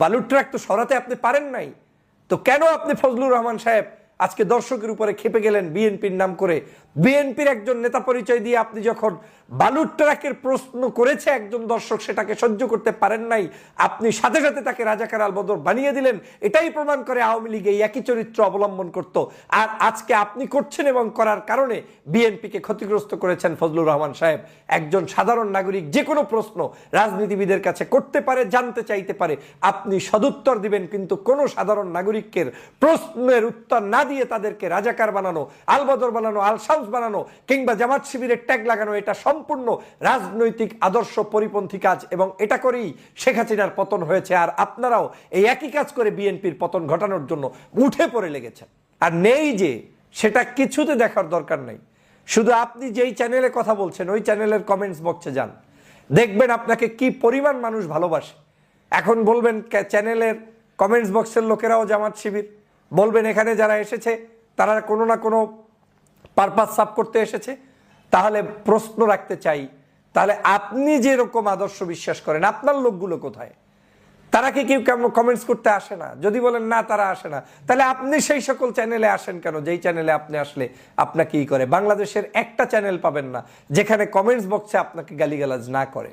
বালুর ট্র্যাক তো সরাতে আপনি পারেন নাই। তো কেন আপনি ফজলুর রহমান সাহেব আজকে দর্শকের উপরে খেপে গেলেন বিএনপির নাম করে। বিএনপির একজন নেতা পরিচয় দিয়ে আপনি যখন বালুর ট্রাকের প্রশ্ন করেছে একজন দর্শক, সেটাকে সহ্য করতে পারেন নাই, আপনি সাথে সাথে তাকে রাজাকার আলবদর বানিয়ে দিলেন, এটাই প্রমাণ করে আওয়ামী লীগ এই একই চরিত্র অবলম্বন করত। আর আজকে আপনি করছেন এবং করার কারণে বিএনপিকে ক্ষতিগ্রস্ত করেছেন ফজলুর রহমান সাহেব। একজন সাধারণ নাগরিক, যে কোনো প্রশ্ন রাজনীতিবিদের কাছে করতে পারে, জানতে চাইতে পারে। আপনি সদুত্তর দিবেন, কিন্তু কোনো সাধারণ নাগরিকের প্রশ্নের উত্তর না দিয়ে তাদেরকে রাজাকার বানানো, আলবদর বানানো, আলসাউস বানানো, কিংবা জামাত শিবিরের ট্যাগ লাগানো, এটা সম্পূর্ণ রাজনৈতিক আদর্শ পরিপন্থী কাজ এবং এটা করেই শেখ হাসিনার পতন হয়েছে। আর আপনারাও এই একই কাজ করে বিএনপির পতন ঘটানোর জন্য উঠে পড়ে লেগেছেন। আর নেই যে, সেটা কিছুতে দেখার দরকার নেই। শুধু আপনি যেই চ্যানেলে কথা বলছেন, ওই চ্যানেলের কমেন্টস বক্সে যান। দেখবেন আপনাকে কি পরিমাণ মানুষ ভালোবাসে। এখন বলবেন চ্যানেলের কমেন্টস বক্সের লোকেরাও জামাত শিবির। বলবেন এখানে যারা এসেছে, তারা কোনো না কোনো পারপাস সাফ করতে এসেছে। তাহলে প্রশ্ন রাখতে চাই, তাহলে আপনি যেরকম আদর্শ বিশ্বাস করেন, আপনার লোকগুলো কোথায়? তারা কি কেউ কেমন কমেন্টস করতে আসে না? যদি বলেন না, তারা আসে না। তাহলে আপনি সেই সকল চ্যানেলে আসেন কেন? যেই চ্যানেলে আপনি আসলে আপনাকে ই করে। বাংলাদেশের একটা চ্যানেল পাবেন না, যেখানে কমেন্টস বক্সে আপনাকে গালিগালাজ না করে।